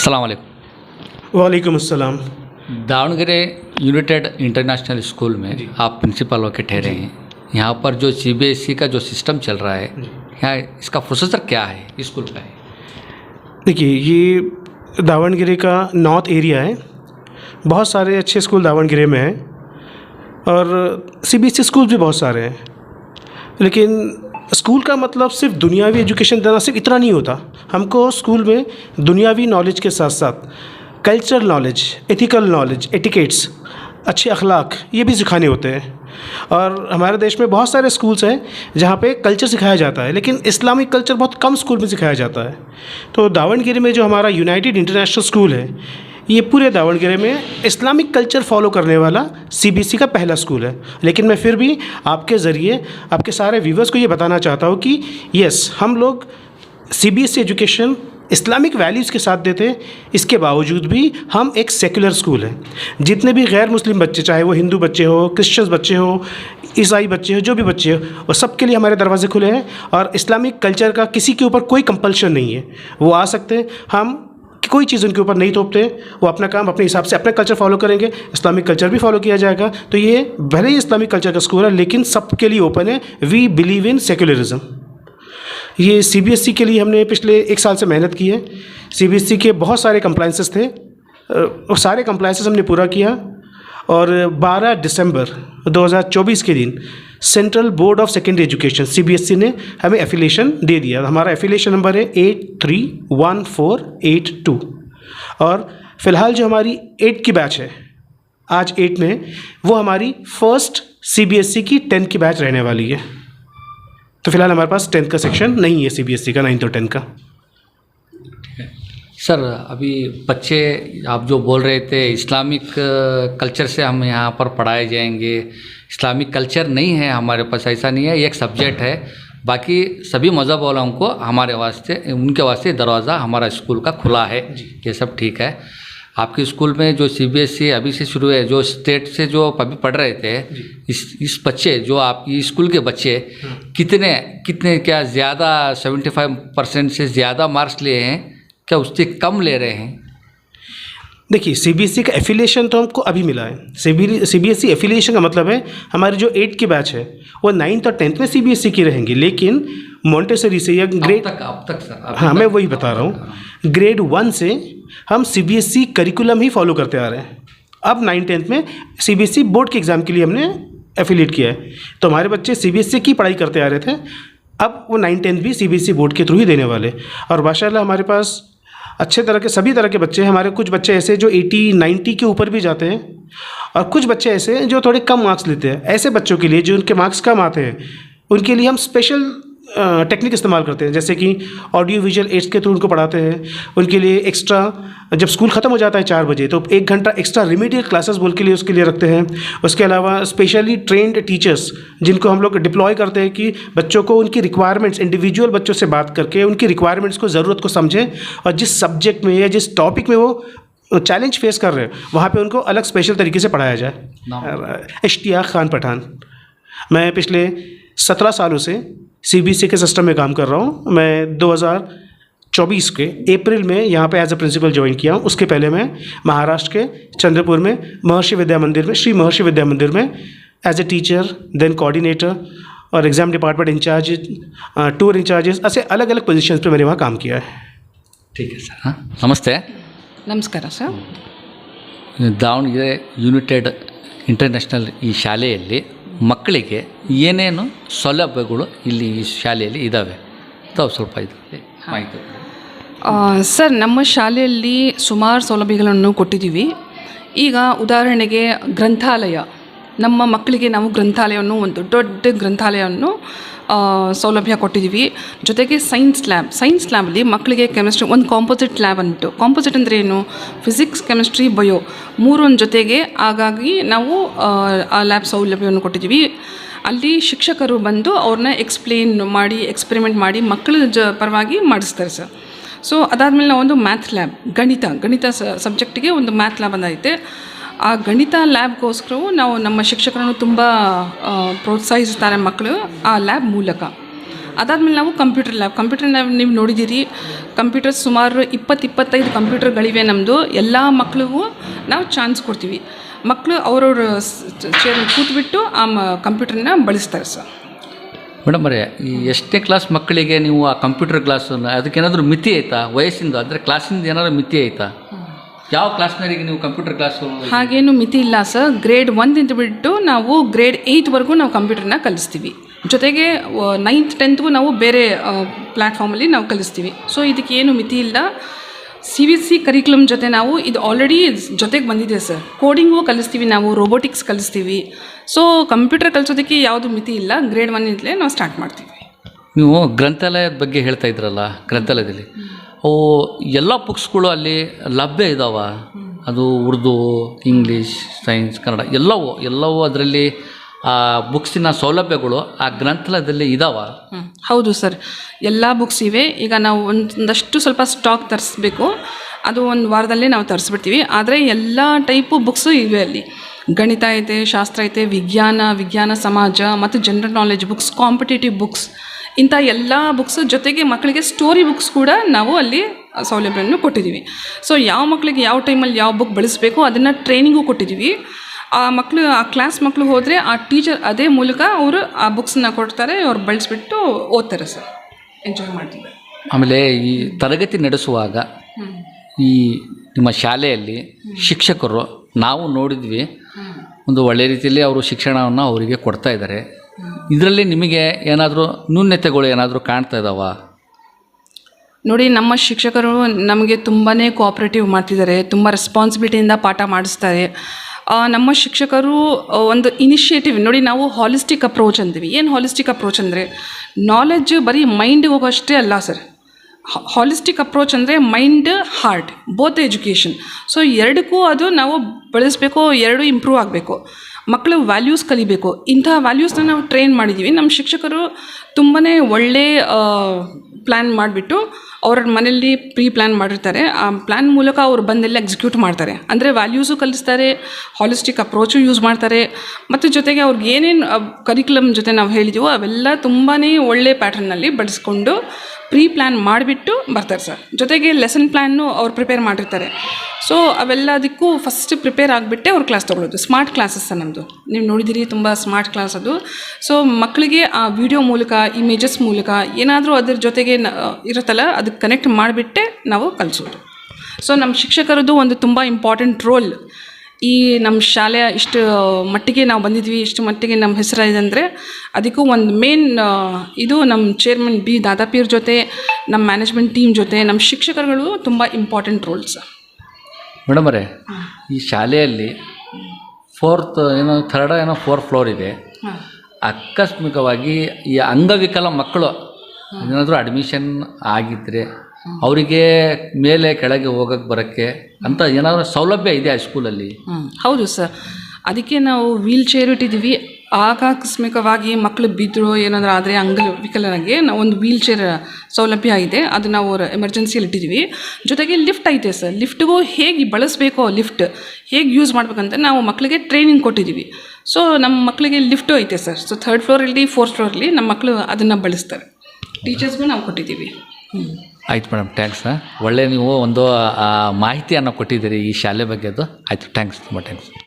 अस्सलाम वालेकुम अस्सलाम। दावणगेरे यूनाइटेड इंटरनेशनल स्कूल में आप प्रिंसिपल होकर ठहरे हैं। यहाँ पर जो सीबीएसई का जो सिस्टम चल रहा है यहाँ इसका प्रोसेसर क्या है? स्कूल का है। देखिए ये दावणगिरी का नॉर्थ एरिया है। बहुत सारे अच्छे स्कूल दावणगिरी में हैं। और सीबीएसई स्कूल भी बहुत सारे हैं। लेकिन स्कूल का मतलब सिर्फ़ दुनियावी एजुकेशन देना सिर्फ़ इतना नहीं होता। हमको स्कूल में दुनियावी नॉलेज के साथ साथ cultural knowledge, ethical knowledge, etiquettes, अच्छे अखलाक, ये भी सिखाने होते हैं। और हमारे देश में बहुत सारे स्कूल्स हैं जहाँ पे कल्चर सिखाया जाता है, लेकिन इस्लामिक कल्चर बहुत कम स्कूल में सिखाया जाता है। तो दावणगिरी में जो हमारा यूनाइटेड इंटरनेशनल स्कूल है ये पूरे दावणगिरी में इस्लामिक कल्चर फॉलो करने वाला सीबीएसई का पहला स्कूल है। लेकिन मैं फिर भी आपके ज़रिए, आपके सारे व्यूवर्स को ये बताना चाहता हूँ कि यस हम लोग C CBSE education Islamic values के साथ देते हैं। इसके बावजूद भी हम एक सेकुलर स्कूल हैं। जितने भी गैर मुस्लिम बच्चे, चाहे वो हिंदू बच्चे हो क्रिश्चियंस बच्चे हो, ईसाई बच्चे हो, जो भी बच्चे हो, वो सबके लिए हमारे दरवाजे खुले हैं। और इस्लामिक कल्चर का किसी के ऊपर कोई कंपल्शन नहीं है। वो आ सकते हैं। हम कोई चीज़ उनके ऊपर नहीं थोपते, वो अपना काम अपने हिसाब से, अपना कल्चर फॉलो करेंगे इस्लामिक कल्चर भी फॉलो किया जाएगा। तो ये भले ही इस्लामिक कल्चर का स्कूल है, लेकिन सबके लिए ओपन है। वी बिलीव इन सेकुलरिज्म ये सीबीएसई के लिए हमने पिछले एक साल से मेहनत की है। सीबीएसई के बहुत सारे कंप्लाइंसेस थे वो सारे कंप्लाइंसेस हमने पूरा किया। और 12 दिसंबर 2024 के दिन central board of secondary education CBSE ने हमें एफिलेशन दे दिया। हमारा एफिलेशन नंबर है eight three one four eight two और फ़िलहाल जो हमारी एट की बैच है, आज एट में, वो हमारी फ़र्स्ट सीबीएसई की टेंथ की बैच रहने वाली है। तो फ़िलहाल हमारे पास टेंथ का सेक्शन नहीं है सीबीएसई का नाइन्थ और टेंथ का। सर, अभी बच्चे, आप जो बोल रहे थे, इस्लामिक कल्चर से हम यहाँ पर पढ़ाए जाएँगे। इस्लामिक कल्चर नहीं है हमारे पास ऐसा नहीं है ये एक सब्जेक्ट है। बाकी सभी मज़हब वालों को हमारे वास्ते उनके वास्ते दरवाज़ा हमारा स्कूल का खुला है। ये सब ठीक है। आपके स्कूल में जो सीबीएसई अभी से शुरू है जो स्टेट से जो अभी पढ़ रहे थे इस इस बच्चे जो आपकी स्कूल के बच्चे कितने कितने क्या ज़्यादा सेवेंटी फाइव परसेंट से ज़्यादा मार्क्स लिए हैं क्या उससे कम ले रहे हैं? देखिए सीबीएसई का एफिलिएशन तो हमको अभी मिला है। सीबी सीबीएसई एफिलिएशन का मतलब है हमारी जो एट की बैच है वो नाइन्थ और टेंथ में सीबीएसई की रहेंगी। लेकिन मॉन्टेसरी से या अब ग्रेड तक अब तक सर हाँ मैं वही बता रहा हूँ। ग्रेड वन से हम सीबीएसई करिकुलम ही फॉलो करते आ रहे हैं। अब नाइन टेंथ में सीबीएसई बोर्ड के एग्ज़ाम के लिए हमने एफिलेट किया है। तो हमारे बच्चे सीबीएसई की पढ़ाई करते आ रहे थे। अब वो नाइन टेंथ भी सीबीएसई बोर्ड के थ्रू ही देने वाले और माशाल्लाह हमारे पास अच्छे तरह के, सभी तरह के बच्चे हमारे कुछ बच्चे ऐसे जो 80 90 के ऊपर भी जाते हैं और कुछ बच्चे ऐसे हैं जो थोड़े कम मार्क्स लेते हैं। ऐसे बच्चों के लिए जो उनके मार्क्स कम आते हैं, उनके लिए हम स्पेशल टेक्निक इस्तेमाल करते हैं। जैसे कि ऑडियो विजुअल एड्स के थ्रू उनको पढ़ाते हैं। उनके लिए एक्स्ट्रा जब स्कूल ख़त्म हो जाता है चार बजे तो एक घंटा एक्स्ट्रा रिमीडियल क्लासेस बोल के लिए उसके लिए रखते हैं। उसके अलावा स्पेशली ट्रेंड टीचर्स जिनको हम लोग डिप्लॉय करते हैं कि बच्चों को उनकी रिक्वायरमेंट्स इंडिविजुअल बच्चों से बात करके उनकी रिक्वायरमेंट्स को ज़रूरत को समझें और जिस सब्जेक्ट में या जिस टॉपिक में वो चैलेंज फेस कर रहे हैं वहाँ पे उनको अलग स्पेशल तरीके से पढ़ाया जाए। इश्तियाक खान पठान। मैं पिछले सत्रह सालों से सीबीएसई के सिस्टम में काम कर रहा हूँ मैं 2024 के अप्रैल में यहाँ पे एज ए प्रिंसिपल ज्वाइन किया हूँ उसके पहले मैं महाराष्ट्र के चंद्रपुर में महर्षि विद्या मंदिर में श्री महर्षि विद्या मंदिर में as a teacher then coordinator और exam department incharge tour incharges ऐसे अलग अलग पोजीशन पे मैंने वहाँ काम किया है ठीक है सर हाँ नमस्ते ನಮಸ್ಕಾರ ಸರ್ ದಾವಣಗೆರೆ ಯುನೈಟೆಡ್ ಇಂಟರ್ನ್ಯಾಷನಲ್ ಈ ಶಾಲೆಯಲ್ಲಿ ಮಕ್ಕಳಿಗೆ ಏನೇನು ಸೌಲಭ್ಯಗಳು ಇಲ್ಲಿ ಈ ಶಾಲೆಯಲ್ಲಿ ಇದ್ದಾವೆ ತಾವು ಸ್ವಲ್ಪ ಇದು ಮಾಹಿತಿ ಸರ್ ನಮ್ಮ ಶಾಲೆಯಲ್ಲಿ ಸುಮಾರು ಸೌಲಭ್ಯಗಳನ್ನು ಕೊಟ್ಟಿದ್ದೀವಿ. ಈಗ ಉದಾಹರಣೆಗೆ ಗ್ರಂಥಾಲಯ. ನಮ್ಮ ಮಕ್ಕಳಿಗೆ ನಾವು ಗ್ರಂಥಾಲಯವನ್ನು ಒಂದು ದೊಡ್ಡ ಗ್ರಂಥಾಲಯವನ್ನು ಸೌಲಭ್ಯ ಕೊಟ್ಟಿದ್ದೀವಿ. ಜೊತೆಗೆ ಸೈನ್ಸ್ ಲ್ಯಾಬ್ ಸೈನ್ಸ್ ಲ್ಯಾಬಲ್ಲಿ ಮಕ್ಕಳಿಗೆ ಕೆಮಿಸ್ಟ್ರಿ ಒಂದು ಕಾಂಪೋಸಿಟ್ ಲ್ಯಾಬ್ ಅಂದ್ಬಿಟ್ಟು. ಕಾಂಪೋಸಿಟ್ ಅಂದರೆ ಏನು? ಫಿಸಿಕ್ಸ್ ಕೆಮಿಸ್ಟ್ರಿ ಬಯೋ ಮೂರೊಂದು ಜೊತೆಗೆ ಹಾಗಾಗಿ ನಾವು ಆ, ಲ್ಯಾಬ್ ಸೌಲಭ್ಯವನ್ನು ಕೊಟ್ಟಿದ್ದೀವಿ. ಅಲ್ಲಿ ಶಿಕ್ಷಕರು ಬಂದು ಅವ್ರನ್ನ ಎಕ್ಸ್ಪ್ಲೇನ್ ಮಾಡಿ ಎಕ್ಸ್ಪೆರಿಮೆಂಟ್ ಮಾಡಿ ಮಕ್ಕಳ ಜ ಪರವಾಗಿ ಮಾಡಿಸ್ತಾರೆ ಸರ್. ಸೊ ಅದಾದಮೇಲೆ ನಾವು ಒಂದು ಮ್ಯಾಥ್ ಲ್ಯಾಬ್ ಗಣಿತ ಗಣಿತ ಸಬ್ಜೆಕ್ಟಿಗೆ ಒಂದು ಮ್ಯಾಥ್ ಲ್ಯಾಬ್ ಅನ್ನೈತೆ ಆ ಗಣಿತ ಲ್ಯಾಬ್ಗೋಸ್ಕರವು ನಾವು ನಮ್ಮ ಶಿಕ್ಷಕರನ್ನು ತುಂಬ ಪ್ರೋತ್ಸಾಹಿಸುತ್ತಾರೆ ಮಕ್ಕಳು ಆ ಲ್ಯಾಬ್ ಮೂಲಕ. ಅದಾದಮೇಲೆ ನಾವು ಕಂಪ್ಯೂಟರ್ ಲ್ಯಾಬ್. ಕಂಪ್ಯೂಟರ್ ಲ್ಯಾಬ್ ನೀವು ನೋಡಿದ್ದೀರಿ, ಕಂಪ್ಯೂಟರ್ ಸುಮಾರು ಇಪ್ಪತ್ತು ಇಪ್ಪತ್ತೈದು ಕಂಪ್ಯೂಟರ್ಗಳಿವೆ ನಮ್ಮದು ಎಲ್ಲ ಮಕ್ಕಳಿಗೂ ನಾವು ಚಾನ್ಸ್ ಕೊಡ್ತೀವಿ. ಮಕ್ಕಳು ಅವರವ್ರ ಚೇರ್ ಕೂತ್ಬಿಟ್ಟು ಆ ಮ, ಕಂಪ್ಯೂಟರ್ನ ಬಳಸ್ತಾರೆ ಸರ್. ಮೇಡಮ್ ಅವರೇ ಈ ಎಷ್ಟೇ ಕ್ಲಾಸ್ ಮಕ್ಕಳಿಗೆ ನೀವು ಆ ಕಂಪ್ಯೂಟರ್ ಕ್ಲಾಸನ್ನು ಅದಕ್ಕೇನಾದರೂ ಮಿತಿ ಐತಾ? ವಯಸ್ಸಿಂದ, ಅಂದರೆ ಕ್ಲಾಸಿಂದ ಏನಾದರೂ ಮಿತಿ ಐತಾ? ಯಾವ ಕ್ಲಾಸ್ನವರಿಗೆ ನೀವು ಕಂಪ್ಯೂಟರ್ ಕ್ಲಾಸ್ ಹಾಗೇನು ಮಿತಿ ಇಲ್ಲ ಸರ್ ಗ್ರೇಡ್ ಒಂದಿಂದ ಬಿಟ್ಟು ನಾವು ಗ್ರೇಡ್ ಏಯ್ಟ್ವರೆಗೂ ನಾವು ಕಂಪ್ಯೂಟರ್ನ ಕಲಿಸ್ತೀವಿ. ಜೊತೆಗೆ ನೈನ್ತ್ ಟೆಂತ್ಗೂ ನಾವು ಬೇರೆ ಪ್ಲ್ಯಾಟ್ಫಾರ್ಮಲ್ಲಿ ನಾವು ಕಲಿಸ್ತೀವಿ. ಸೊ ಇದಕ್ಕೆ ಏನು ಮಿತಿ ಇಲ್ಲ. ಸಿ ವಿ ಸಿ ಕರಿಕ್ಯುಲಮ್ ಜೊತೆ ನಾವು ಇದು ಆಲ್ರೆಡಿ ಜೊತೆಗೆ ಬಂದಿದೆ ಸರ್ ಕೋಡಿಂಗು ಕಲಿಸ್ತೀವಿ ನಾವು ರೋಬೋಟಿಕ್ಸ್ ಕಲಿಸ್ತೀವಿ. ಸೊ ಕಂಪ್ಯೂಟರ್ ಕಲಿಸೋದಕ್ಕೆ ಯಾವುದು ಮಿತಿ ಇಲ್ಲ. ಗ್ರೇಡ್ ಒನ್ನಿಂದಲೇ ನಾವು ಸ್ಟಾರ್ಟ್ ಮಾಡ್ತೀವಿ. ನೀವು ಗ್ರಂಥಾಲಯದ ಬಗ್ಗೆ ಹೇಳ್ತಾ ಇದ್ರಲ್ಲ ಗ್ರಂಥಾಲಯದಲ್ಲಿ. ಅವು ಎಲ್ಲ ಬುಕ್ಸ್ಗಳು ಅಲ್ಲಿ ಲಭ್ಯ ಇದ್ದಾವ ಅದು ಉರ್ದು ಇಂಗ್ಲೀಷ್ ಸೈನ್ಸ್ ಕನ್ನಡ ಎಲ್ಲವೂ ಎಲ್ಲವೂ ಅದರಲ್ಲಿ ಆ ಬುಕ್ಸಿನ ಸೌಲಭ್ಯಗಳು ಆ ಗ್ರಂಥಾಲಯದಲ್ಲಿ ಇದಾವ. ಹೌದು ಸರ್ ಎಲ್ಲ ಬುಕ್ಸ್ ಇವೆ. ಈಗ ನಾವು ಒಂದಷ್ಟು ಸ್ವಲ್ಪ ಸ್ಟಾಕ್ ತರಿಸ್ಬೇಕು. ಅದು ಒಂದು ವಾರದಲ್ಲೇ ನಾವು ತರಿಸ್ಬಿಡ್ತೀವಿ. ಆದರೆ ಎಲ್ಲ ಟೈಪು ಬುಕ್ಸು ಇವೆ ಅಲ್ಲಿ. ಗಣಿತ ಐತೆ, ಶಾಸ್ತ್ರ ಐತೆ, ವಿಜ್ಞಾನ ವಿಜ್ಞಾನ ಸಮಾಜ, ಮತ್ತು general knowledge books competitive books ಇಂಥ ಎಲ್ಲ ಬುಕ್ಸ್ ಜೊತೆಗೆ ಮಕ್ಕಳಿಗೆ ಸ್ಟೋರಿ ಬುಕ್ಸ್ ಕೂಡ ನಾವು ಅಲ್ಲಿ ಸೌಲಭ್ಯವನ್ನು ಕೊಟ್ಟಿದ್ದೀವಿ. ಸೊ ಯಾವ ಮಕ್ಕಳಿಗೆ ಯಾವ ಟೈಮಲ್ಲಿ ಯಾವ ಬುಕ್ ಬಳಸಬೇಕು ಅದನ್ನು ಟ್ರೈನಿಂಗು ಕೊಟ್ಟಿದ್ದೀವಿ. ಆ ಮಕ್ಕಳು ಆ ಕ್ಲಾಸ್ ಮಕ್ಕಳು ಹೋದರೆ ಆ ಟೀಚರ್ ಅದೇ ಮೂಲಕ ಅವರು ಆ ಬುಕ್ಸನ್ನ ಕೊಡ್ತಾರೆ ಅವ್ರು ಬಳಸಿಬಿಟ್ಟು ಓದ್ತಾರೆ ಸರ್ ಎಂಜಾಯ್ ಮಾಡ್ತಿದ್ದಾರೆ. ಆಮೇಲೆ ಈ ತರಗತಿ ನಡೆಸುವಾಗ ಈ ನಿಮ್ಮ ಶಾಲೆಯಲ್ಲಿ ಶಿಕ್ಷಕರು ನಾವು ನೋಡಿದ್ವಿ. ಒಂದು ಒಳ್ಳೆ ರೀತಿಯಲ್ಲಿ ಅವರು ಶಿಕ್ಷಣವನ್ನು ಅವರಿಗೆ ಕೊಡ್ತಾ ಇದ್ದಾರೆ. ಇದರಲ್ಲಿ ನಿಮಗೆ ಏನಾದರೂ ನ್ಯೂನ್ಯತೆಗಳು ಏನಾದರೂ ಕಾಣ್ತಾ ಇದ್ದಾವ ನೋಡಿ, ನಮ್ಮ ಶಿಕ್ಷಕರು ನಮಗೆ ತುಂಬಾ ಕೋಆಪ್ರೇಟಿವ್ ಮಾಡ್ತಿದ್ದಾರೆ, ತುಂಬ ರೆಸ್ಪಾನ್ಸಿಬಿಲಿಟಿಯಿಂದ ಪಾಠ ಮಾಡಿಸ್ತಾರೆ. ನಮ್ಮ ಶಿಕ್ಷಕರು ಒಂದು ಇನಿಷಿಯೇಟಿವ್ ನೋಡಿ, ನಾವು ಹಾಲಿಸ್ಟಿಕ್ ಅಪ್ರೋಚ್ ಅಂತೀವಿ. ಏನು ಹಾಲಿಸ್ಟಿಕ್ ಅಪ್ರೋಚ್ ಅಂದರೆ ನಾಲೆಡ್ಜ್ ಬರೀ ಮೈಂಡ್ ಹೋಗೋಷ್ಟೇ ಅಲ್ಲ ಸರ್ ಹಾಲಿಸ್ಟಿಕ್ ಅಪ್ರೋಚ್ ಅಂದರೆ mind heart both education so ಎರಡಕ್ಕೂ ಅದು ನಾವು ಬೆಳೆಸಬೇಕು, ಎರಡು ಇಂಪ್ರೂವ್ ಆಗಬೇಕು. ಮಕ್ಕಳು ವ್ಯಾಲ್ಯೂಸ್ ಕಲಿಬೇಕು. ಇಂತಹ ವ್ಯಾಲ್ಯೂಸ್ನ ನಾವು ಟ್ರೈನ್ ಮಾಡಿದ್ದೀವಿ ನಮ್ಮ ಶಿಕ್ಷಕರು ತುಂಬಾ ಒಳ್ಳೆ ಪ್ಲ್ಯಾನ್ ಮಾಡಿಬಿಟ್ಟು ಅವ್ರ ಮನೆಯಲ್ಲಿ ಪ್ರೀ ಪ್ಲ್ಯಾನ್ ಮಾಡಿರ್ತಾರೆ. ಆ ಪ್ಲ್ಯಾನ್ ಮೂಲಕ ಅವ್ರು ಬಂದೆಲ್ಲ ಎಕ್ಸಿಕ್ಯೂಟ್ ಮಾಡ್ತಾರೆ. ಅಂದರೆ ವ್ಯಾಲ್ಯೂಸು ಕಲಿಸ್ತಾರೆ ಹಾಲಿಸ್ಟಿಕ್ ಅಪ್ರೋಚು ಯೂಸ್ ಮಾಡ್ತಾರೆ. ಮತ್ತು ಜೊತೆಗೆ ಅವ್ರಿಗೆ ಏನೇನು ಕರಿಕ್ಯುಲಮ್ ಜೊತೆ ನಾವು ಹೇಳಿದ್ದೀವೋ ಅವೆಲ್ಲ ತುಂಬಾ ಒಳ್ಳೆ ಪ್ಯಾಟರ್ನಲ್ಲಿ ಬಳಸ್ಕೊಂಡು ಪ್ರೀ ಪ್ಲ್ಯಾನ್ ಮಾಡಿಬಿಟ್ಟು ಬರ್ತಾರೆ ಸರ್. ಜೊತೆಗೆ ಲೆಸನ್ ಪ್ಲ್ಯಾನ್ನು ಅವ್ರು ಪ್ರಿಪೇರ್ ಮಾಡಿರ್ತಾರೆ. ಸೊ ಅವೆಲ್ಲದಕ್ಕೂ ಫಸ್ಟ್ ಪ್ರಿಪೇರ್ ಆಗಿಬಿಟ್ಟೆ ಅವ್ರು ಕ್ಲಾಸ್ ತೊಗೊಳ್ಳೋದು. ಸ್ಮಾರ್ಟ್ ಕ್ಲಾಸಸ್ ನಮ್ಮದು ನೀವು ನೋಡಿದಿರಿ ತುಂಬ ಸ್ಮಾರ್ಟ್ ಕ್ಲಾಸ್ ಅದು. ಸೊ ಮಕ್ಕಳಿಗೆ ಆ ವಿಡಿಯೋ ಮೂಲಕ ಇಮೇಜಸ್ ಮೂಲಕ ಏನಾದರೂ ಅದ್ರ ಜೊತೆಗೆ ಇರುತ್ತಲ್ಲ ಅದಕ್ಕೆ ಕನೆಕ್ಟ್ ಮಾಡಿಬಿಟ್ಟೆ ನಾವು ಕಲಿಸೋದು. ಸೊ ನಮ್ಮ ಶಿಕ್ಷಕರದ್ದು ಒಂದು ತುಂಬ ಇಂಪಾರ್ಟೆಂಟ್ ರೋಲ್ ಈ ನಮ್ಮ ಶಾಲೆಯ ಇಷ್ಟು ಮಟ್ಟಿಗೆ ನಾವು ಬಂದಿದ್ವಿ ಇಷ್ಟು ಮಟ್ಟಿಗೆ ನಮ್ಮ ಹೆಸರಾಗಿದೆ ಅಂದರೆ ಅದಕ್ಕೂ ಒಂದು ಮೇನ್ ಇದು ನಮ್ಮ ಚೇರ್ಮನ್ ಬಿ ದಾದಾಪೀರ್ ಜೊತೆ ನಮ್ಮ ಮ್ಯಾನೇಜ್ಮೆಂಟ್ ಟೀಮ್ ಜೊತೆ ನಮ್ಮ ಶಿಕ್ಷಕರುಗಳು ತುಂಬ ಇಂಪಾರ್ಟೆಂಟ್ ರೋಲ್ಸ್ ಮೇಡಮ್ ಅವರೇ ಈ ಶಾಲೆಯಲ್ಲಿ ಫೋರ್ತ್ ಏನೋ ಥರ್ಡ್ ಏನೋ ಫೋರ್ತ್ ಫ್ಲೋರ್ ಇದೆ. ಆಕಸ್ಮಿಕವಾಗಿ ಈ ಅಂಗವಿಕಲ ಮಕ್ಕಳು ಏನಾದರೂ ಅಡ್ಮಿಷನ್ ಆಗಿದ್ದರೆ ಅವರಿಗೆ ಮೇಲೆ ಕೆಳಗೆ ಹೋಗಕ್ಕೆ ಬರೋಕ್ಕೆ ಅಂತ ಏನಾದರೂ ಸೌಲಭ್ಯ ಇದೆ ಆ ಸ್ಕೂಲಲ್ಲಿ. ಹೌದು ಸರ್. ಅದಕ್ಕೆ ನಾವು ವೀಲ್ ಚೇರ್ ಇಟ್ಟಿದ್ದೀವಿ. ಆಕಸ್ಮಿಕವಾಗಿ ಮಕ್ಕಳು ಬಿದ್ದರು ಏನಾದರೂ ಆದರೆ ಅಂಗವಿಕಲನಿಗೆ ನಾವು ಒಂದು ವೀಲ್ ಚೇರ್ ಸೌಲಭ್ಯ ಇದೆ. ಅದು ನಾವು ಎಮರ್ಜೆನ್ಸಿಯಲ್ಲಿ ಇಟ್ಟಿದ್ದೀವಿ. ಜೊತೆಗೆ ಲಿಫ್ಟ್ ಐತೆ ಸರ್. ಲಿಫ್ಟ್ಗೂ ಹೇಗೆ ಬಳಸಬೇಕೋ ಲಿಫ್ಟ್ ಹೇಗೆ ಯೂಸ್ ಮಾಡ್ಬೇಕಂತ ನಾವು ಮಕ್ಕಳಿಗೆ ಟ್ರೈನಿಂಗ್ ಕೊಟ್ಟಿದ್ದೀವಿ. ಸೊ ನಮ್ಮ ಮಕ್ಕಳಿಗೆ ಲಿಫ್ಟು ಐತೆ ಸರ್. ಸೊ ಥರ್ಡ್ ಫ್ಲೋರಲ್ಲಿ ಫೋರ್ತ್ ಫ್ಲೋರಲ್ಲಿ ನಮ್ಮ ಮಕ್ಕಳು ಅದನ್ನು ಬಳಸ್ತಾರೆ. ಟೀಚರ್ಸ್ಗೂ ನಾವು ಕೊಟ್ಟಿದ್ದೀವಿ. ಹ್ಞೂ ಆಯ್ತು ಮೇಡಮ್ ಥ್ಯಾಂಕ್ಸ್ ಒಳ್ಳೆ ನೀವು ಒಂದು ಮಾಹಿತಿಯನ್ನು ಕೊಟ್ಟಿದ್ದೀರಿ ಈ ಶಾಲೆ ಬಗ್ಗೆದು ಆಯಿತು ಥ್ಯಾಂಕ್ಸ್ ತುಂಬ ಥ್ಯಾಂಕ್ಸ್